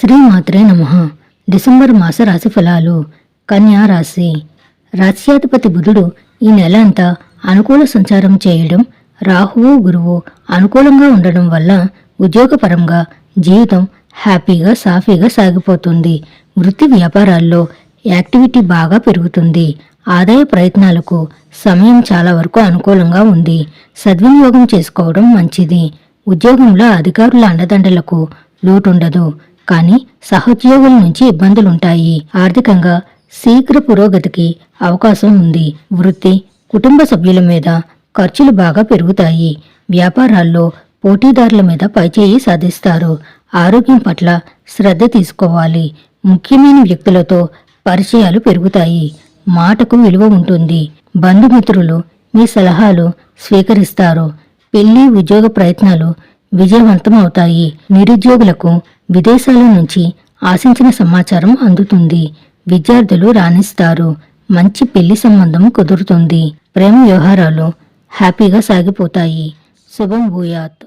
శ్రీమాత్రే నమ. డిసెంబర్ మాస రాశి ఫలాలు. కన్యా రాశి. రాశ్యాధిపతి బుధుడు ఈ నెల అంతా అనుకూల సంచారం చేయడం రాహువు గురువు అనుకూలంగా ఉండడం వల్ల ఉద్యోగపరంగా జీవితం హ్యాపీగా సాఫీగా సాగిపోతుంది. వృత్తి వ్యాపారాల్లో యాక్టివిటీ బాగా పెరుగుతుంది. ఆదాయ ప్రయత్నాలకు సమయం చాలా వరకు అనుకూలంగా ఉంది. సద్వినియోగం చేసుకోవడం మంచిది. ఉద్యోగంలో అధికారుల అండదండలకు లోటుండదు. కానీ సహోద్యోగుల నుంచి ఇబ్బందులుంటాయి. ఆర్థికంగా శీఘ్ర పురోగతికి అవకాశం ఉంది. వృత్తి కుటుంబ సభ్యుల మీద ఖర్చులు బాగా పెరుగుతాయి. వ్యాపారాల్లో పోటీదారుల మీద పైచేయి సాధిస్తారు. ఆరోగ్యం పట్ల శ్రద్ధ తీసుకోవాలి. ముఖ్యమైన వ్యక్తులతో పరిచయాలు పెరుగుతాయి. మాటకు విలువ ఉంటుంది. బంధుమిత్రులు మీ సలహాలు స్వీకరిస్తారు. పెళ్ళి ఉద్యోగ ప్రయత్నాలు విజయవంతమవుతాయి. నిరుద్యోగులకు విదేశాల నుంచి ఆశించిన సమాచారం అందుతుంది. విద్యార్థులు రాణిస్తారు. మంచి పెళ్ళి సంబంధం కుదురుతుంది. ప్రేమ వ్యవహారాలు హ్యాపీగా సాగిపోతాయి. శుభం భూయాత్.